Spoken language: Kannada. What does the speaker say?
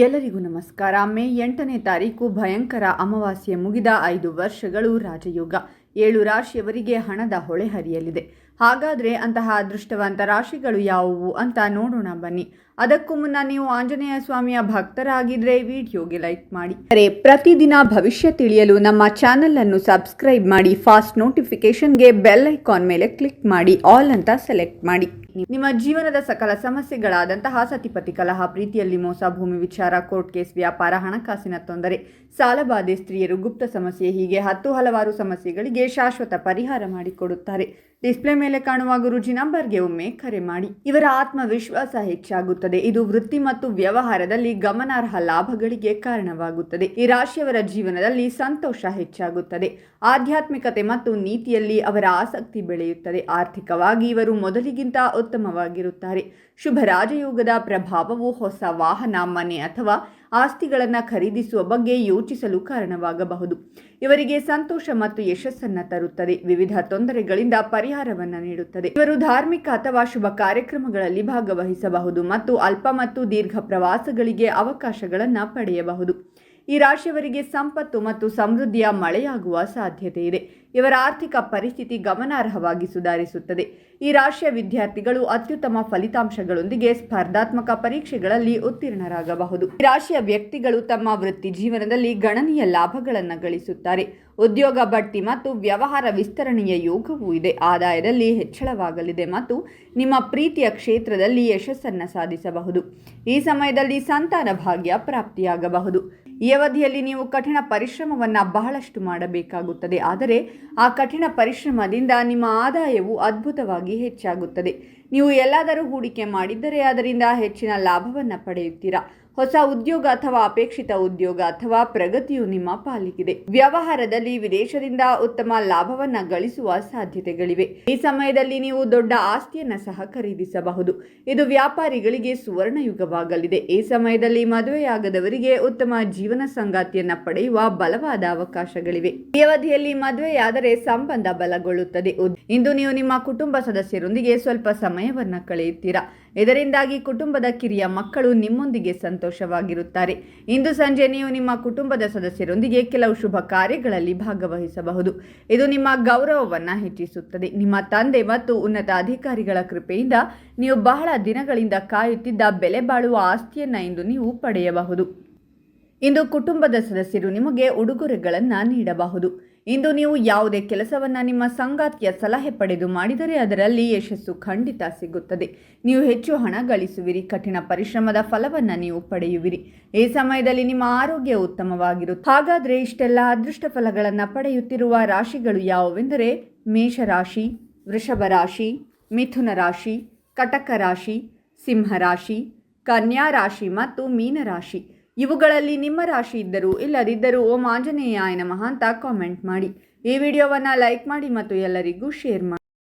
ಎಲ್ಲರಿಗೂ ನಮಸ್ಕಾರ. ಮೇ ಎಂಟನೇ ತಾರೀಕು ಭಯಂಕರ ಅಮಾವಾಸ್ಯೆ ಮುಗಿದ ಐದು ವರ್ಷಗಳು ರಾಜಯೋಗ. ಏಳು ರಾಶಿಯವರಿಗೆ ಹಣದ ಹೊಳೆ ಹರಿಯಲಿದೆ. ಹಾಗಾದರೆ ಅಂತಹ ಅದೃಷ್ಟವಂತ ರಾಶಿಗಳು ಯಾವುವು ಅಂತ ನೋಡೋಣ ಬನ್ನಿ. ಅದಕ್ಕೂ ಮುನ್ನ ನೀವು ಆಂಜನೇಯ ಸ್ವಾಮಿಯ ಭಕ್ತರಾಗಿದ್ರೆ ವಿಡಿಯೋಗೆ ಲೈಕ್ ಮಾಡಿ. ಅರೆ, ಪ್ರತಿದಿನ ಭವಿಷ್ಯ ತಿಳಿಯಲು ನಮ್ಮ ಚಾನಲನ್ನು ಸಬ್ಸ್ಕ್ರೈಬ್ ಮಾಡಿ, ಫಾಸ್ಟ್ ನೋಟಿಫಿಕೇಷನ್ಗೆ ಬೆಲ್ ಐಕಾನ್ ಮೇಲೆ ಕ್ಲಿಕ್ ಮಾಡಿ, ಆಲ್ ಅಂತ ಸೆಲೆಕ್ಟ್ ಮಾಡಿ. ನಿಮ್ಮ ಜೀವನದ ಸಕಲ ಸಮಸ್ಯೆಗಳಾದಂತಹ ಸತಿಪತಿ ಕಲಹ, ಪ್ರೀತಿಯಲ್ಲಿ ಮೋಸ, ಭೂಮಿ ವಿಚಾರ, ಕೋರ್ಟ್ ಕೇಸ್, ವ್ಯಾಪಾರ, ಹಣಕಾಸಿನ ತೊಂದರೆ, ಸಾಲಬಾಧೆ, ಸ್ತ್ರೀಯರು, ಗುಪ್ತ ಸಮಸ್ಯೆ, ಹೀಗೆ ಹತ್ತು ಹಲವಾರು ಸಮಸ್ಯೆಗಳಿಗೆ ಶಾಶ್ವತ ಪರಿಹಾರ ಮಾಡಿಕೊಡುತ್ತಾರೆ. ಡಿಸ್ಪ್ಲೇ ಮೇಲೆ ಕಾಣುವ ಗುರುಜಿ ನಂಬರ್ಗೆ ಒಮ್ಮೆ ಕರೆ ಮಾಡಿ. ಇವರ ಆತ್ಮವಿಶ್ವಾಸ ಹೆಚ್ಚಾಗುತ್ತದೆ. ಇದು ವೃತ್ತಿ ಮತ್ತು ವ್ಯವಹಾರದಲ್ಲಿ ಗಮನಾರ್ಹ ಲಾಭಗಳಿಗೆ ಕಾರಣವಾಗುತ್ತದೆ. ಈ ರಾಶಿಯವರ ಜೀವನದಲ್ಲಿ ಸಂತೋಷ ಹೆಚ್ಚಾಗುತ್ತದೆ. ಆಧ್ಯಾತ್ಮಿಕತೆ ಮತ್ತು ನೀತಿಯಲ್ಲಿ ಅವರ ಆಸಕ್ತಿ ಬೆಳೆಯುತ್ತದೆ. ಆರ್ಥಿಕವಾಗಿ ಇವರು ಮೊದಲಿಗಿಂತ ಉತ್ತಮವಾಗಿರುತ್ತಾರೆ. ಶುಭ ರಾಜಯೋಗದ ಪ್ರಭಾವವು ಹೊಸ ವಾಹನ, ಮನೆ ಅಥವಾ ಆಸ್ತಿಗಳನ್ನು ಖರೀದಿಸುವ ಬಗ್ಗೆ ಯೋಚಿಸಲು ಕಾರಣವಾಗಬಹುದು. ಇವರಿಗೆ ಸಂತೋಷ ಮತ್ತು ಯಶಸ್ಸನ್ನು ತರುತ್ತದೆ. ವಿವಿಧ ತೊಂದರೆಗಳಿಂದ ಪರಿಹಾರವನ್ನು ನೀಡುತ್ತದೆ. ಇವರು ಧಾರ್ಮಿಕ ಅಥವಾ ಶುಭ ಕಾರ್ಯಕ್ರಮಗಳಲ್ಲಿ ಭಾಗವಹಿಸಬಹುದು ಮತ್ತು ಅಲ್ಪ ಮತ್ತು ದೀರ್ಘ ಪ್ರವಾಸಗಳಿಗೆ ಅವಕಾಶಗಳನ್ನು ಪಡೆಯಬಹುದು. ಈ ರಾಶಿಯವರಿಗೆ ಸಂಪತ್ತು ಮತ್ತು ಸಮೃದ್ಧಿಯ ಮಳೆಯಾಗುವ ಸಾಧ್ಯತೆ ಇದೆ. ಇವರ ಆರ್ಥಿಕ ಪರಿಸ್ಥಿತಿ ಗಮನಾರ್ಹವಾಗಿ ಸುಧಾರಿಸುತ್ತದೆ. ಈ ರಾಶಿಯ ವಿದ್ಯಾರ್ಥಿಗಳು ಅತ್ಯುತ್ತಮ ಫಲಿತಾಂಶಗಳೊಂದಿಗೆ ಸ್ಪರ್ಧಾತ್ಮಕ ಪರೀಕ್ಷೆಗಳಲ್ಲಿ ಉತ್ತೀರ್ಣರಾಗಬಹುದು. ಈ ರಾಶಿಯ ವ್ಯಕ್ತಿಗಳು ತಮ್ಮ ವೃತ್ತಿ ಜೀವನದಲ್ಲಿ ಗಣನೀಯ ಲಾಭಗಳನ್ನು ಗಳಿಸುತ್ತಾರೆ. ಉದ್ಯೋಗ ಬಡ್ತಿ ಮತ್ತು ವ್ಯವಹಾರ ವಿಸ್ತರಣೆಯ ಯೋಗವೂ ಇದೆ. ಆದಾಯದಲ್ಲಿ ಹೆಚ್ಚಳವಾಗಲಿದೆ ಮತ್ತು ನಿಮ್ಮ ಪ್ರೀತಿಯ ಕ್ಷೇತ್ರದಲ್ಲಿ ಯಶಸ್ಸನ್ನು ಸಾಧಿಸಬಹುದು. ಈ ಸಮಯದಲ್ಲಿ ಸಂತಾನ ಭಾಗ್ಯ ಪ್ರಾಪ್ತಿಯಾಗಬಹುದು. ಈ ಅವಧಿಯಲ್ಲಿ ನೀವು ಕಠಿಣ ಪರಿಶ್ರಮವನ್ನು ಬಹಳಷ್ಟು ಮಾಡಬೇಕಾಗುತ್ತದೆ. ಆದರೆ ಆ ಕಠಿಣ ಪರಿಶ್ರಮದಿಂದ ನಿಮ್ಮ ಆದಾಯವು ಅದ್ಭುತವಾಗಿ ಹೆಚ್ಚಾಗುತ್ತದೆ. ನೀವು ಎಲ್ಲಾದರೂ ಹೂಡಿಕೆ ಮಾಡಿದ್ದರೆ ಅದರಿಂದ ಹೆಚ್ಚಿನ ಲಾಭವನ್ನು ಪಡೆಯುತ್ತೀರಾ? ಹೊಸ ಉದ್ಯೋಗ ಅಥವಾ ಅಪೇಕ್ಷಿತ ಉದ್ಯೋಗ ಅಥವಾ ಪ್ರಗತಿಯು ನಿಮ್ಮ ಪಾಲಿಗಿದೆ. ವ್ಯವಹಾರದಲ್ಲಿ ವಿದೇಶದಿಂದ ಉತ್ತಮ ಲಾಭವನ್ನ ಗಳಿಸುವ ಸಾಧ್ಯತೆಗಳಿವೆ. ಈ ಸಮಯದಲ್ಲಿ ನೀವು ದೊಡ್ಡ ಆಸ್ತಿಯನ್ನ ಸಹ ಖರೀದಿಸಬಹುದು. ಇದು ವ್ಯಾಪಾರಿಗಳಿಗೆ ಸುವರ್ಣ ಯುಗವಾಗಲಿದೆ ಈ ಸಮಯದಲ್ಲಿ ಮದುವೆಯಾಗದವರಿಗೆ ಉತ್ತಮ ಜೀವನ ಸಂಗಾತಿಯನ್ನ ಪಡೆಯುವ ಬಲವಾದ ಅವಕಾಶಗಳಿವೆ. ಈ ಅವಧಿಯಲ್ಲಿ ಮದುವೆಯಾದರೆ ಸಂಬಂಧ ಬಲಗೊಳ್ಳುತ್ತದೆ. ಇಂದು ನೀವು ನಿಮ್ಮ ಕುಟುಂಬ ಸದಸ್ಯರೊಂದಿಗೆ ಸ್ವಲ್ಪ ಸಮಯವನ್ನ ಕಳೆಯುತ್ತೀರಾ? ಇದರಿಂದಾಗಿ ಕುಟುಂಬದ ಕಿರಿಯ ಮಕ್ಕಳು ನಿಮ್ಮೊಂದಿಗೆ ಸಂತೋಷವಾಗಿರುತ್ತಾರೆ. ಇಂದು ಸಂಜೆ ನೀವು ನಿಮ್ಮ ಕುಟುಂಬದ ಸದಸ್ಯರೊಂದಿಗೆ ಕೆಲವು ಶುಭ ಕಾರ್ಯಗಳಲ್ಲಿ ಭಾಗವಹಿಸಬಹುದು. ಇದು ನಿಮ್ಮ ಗೌರವವನ್ನು ಹೆಚ್ಚಿಸುತ್ತದೆ. ನಿಮ್ಮ ತಂದೆ ಮತ್ತು ಉನ್ನತ ಅಧಿಕಾರಿಗಳ ಕೃಪೆಯಿಂದ ನೀವು ಬಹಳ ದಿನಗಳಿಂದ ಕಾಯುತ್ತಿದ್ದ ಬೆಲೆ ಬಾಳುವ ಆಸ್ತಿಯನ್ನು ಇಂದು ನೀವು ಪಡೆಯಬಹುದು. ಇಂದು ಕುಟುಂಬದ ಸದಸ್ಯರು ನಿಮಗೆ ಉಡುಗೊರೆಗಳನ್ನು ನೀಡಬಹುದು. ಇಂದು ನೀವು ಯಾವುದೇ ಕೆಲಸವನ್ನು ನಿಮ್ಮ ಸಂಗಾತಿಯ ಸಲಹೆ ಪಡೆದು ಮಾಡಿದರೆ ಅದರಲ್ಲಿ ಯಶಸ್ಸು ಖಂಡಿತ ಸಿಗುತ್ತದೆ. ನೀವು ಹೆಚ್ಚು ಹಣ ಗಳಿಸುವಿರಿ, ಕಠಿಣ ಪರಿಶ್ರಮದ ಫಲವನ್ನು ನೀವು ಪಡೆಯುವಿರಿ. ಈ ಸಮಯದಲ್ಲಿ ನಿಮ್ಮ ಆರೋಗ್ಯ ಉತ್ತಮವಾಗಿರುತ್ತೆ, ಹಾಗಾದರೆ ಇಷ್ಟೆಲ್ಲ ಅದೃಷ್ಟ ಫಲಗಳನ್ನು ಪಡೆಯುತ್ತಿರುವ ರಾಶಿಗಳು ಯಾವುವೆಂದರೆ ಮೇಷರಾಶಿ ವೃಷಭ ರಾಶಿ ಮಿಥುನ ರಾಶಿ ಕಟಕ ರಾಶಿ ಸಿಂಹರಾಶಿ ಕನ್ಯಾ ರಾಶಿ ಮತ್ತು ಮೀನರಾಶಿ. ಇವುಗಳಲ್ಲಿ ನಿಮ್ಮ ರಾಶಿ ಇದ್ದರೂ ಇಲ್ಲದಿದ್ದರೂ ಓಂ ಆಂಜನೇಯ ನಮಃ ಮಹಾಂತ ಕಾಮೆಂಟ್ ಮಾಡಿ. ಈ ವಿಡಿಯೋವನ್ನು ಲೈಕ್ ಮಾಡಿ ಮತ್ತು ಎಲ್ಲರಿಗೂ ಶೇರ್ ಮಾಡಿ.